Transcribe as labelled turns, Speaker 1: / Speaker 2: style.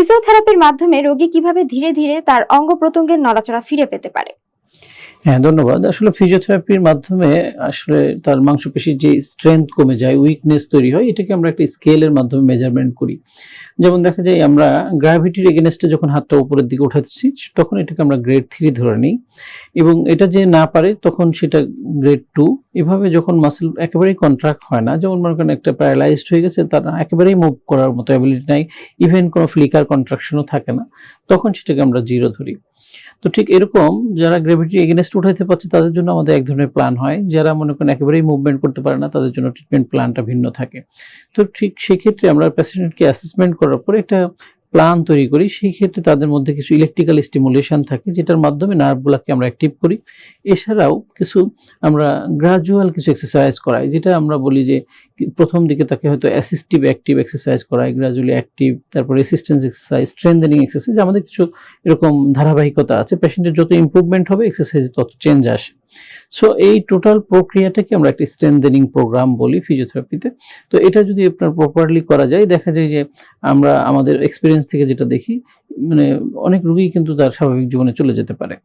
Speaker 1: ফিজিওথেরাপির মাধ্যমে রোগী কীভাবে ধীরে ধীরে তার অঙ্গ প্রত্যঙ্গের নড়াচড়া ফিরে পেতে পারে?
Speaker 2: হ্যাঁ ধন্যবাদ। আসলে ফিজিওথেরাপির মাধ্যমে আসলে তার মাংসপেশির যে স্ট্রেংথ কমে যায় উইকনেস তৈরি হয়, এটাকে আমরা একটা স্কেলের মাধ্যমে মেজারমেন্ট করি। যেমন দেখা যায়, আমরা গ্র্যাভিটির এগেনস্টে যখন হাতটা উপরের দিকে উঠাচ্ছি, তখন এটাকে আমরা গ্রেড থ্রি ধরে নিই এবং এটা যে না পারে, তখন সেটা গ্রেড টু এভাবে যখন মাসেল একেবারেই কন্ট্রাক্ট হয় না, যেমন মনে করেন একটা প্যারালাইজড হয়ে গেছে, তার একেবারেই মুভ করার মতো অ্যাবিলিটি নাই ইভেন কোনো ফ্লিকার কন্ট্রাকশনও থাকে না, তখন সেটাকে আমরা জিরো ধরি। তো ঠিক এরকম যারা গ্রেভিটি এগেনস্ট উঠাইতে পারছে, তাদের জন্য আমাদের এক ধরনের প্ল্যান হয়। যারা মনে করেন একেবারেই মুভমেন্ট করতে পারে না, তাদের জন্য ট্রিটমেন্ট প্ল্যানটা ভিন্ন থাকে। তো ঠিক সেক্ষেত্রে আমরা প্যাসেন্টকে অ্যাসেসমেন্ট করার পরে একটা প্ল্যান তৈরি করি, সেই ক্ষেত্রে তাদের মধ্যে কিছু ইলেকট্রিক্যাল স্টিমুলেশন থাকে, যেটার মাধ্যমে নার্ভগুলোকে আমরা অ্যাক্টিভ করি। এছাড়াও কিছু আমরা গ্রাজুয়াল কিছু এক্সারসাইজ করাই, যেটা আমরা বলি যে প্রথম দিকে তাকে হয়তো অ্যাসিস্টিভ অ্যাক্টিভ এক্সারসাইজ করাই গ্রাজুয়ালি অ্যাক্টিভ তারপর রেসিস্টেন্স এক্সারসাইজ স্ট্রেন্থেনিং এক্সারসাইজ আমাদের কিছু এরকম ধারাবাহিকতা আছে। পেশেন্টের যত ইম্প্রুভমেন্ট হবে এক্সারসাইজে তত চেঞ্জ আসে। সো এই টোটাল প্রক্রিয়াটাকে আমরা একটা স্ট্রেন্থেনিং প্রোগ্রাম বলি ফিজিওথেরাপিতে তো এটা যদি আপনার প্রপারলি করা যায়, দেখা যায় যে আমরা আমাদের এক্সপিরিয়েন্স থেকে যেটা দেখি মানে অনেক রুগী কিন্তু তার স্বাভাবিক জীবনে চলে যেতে পারে।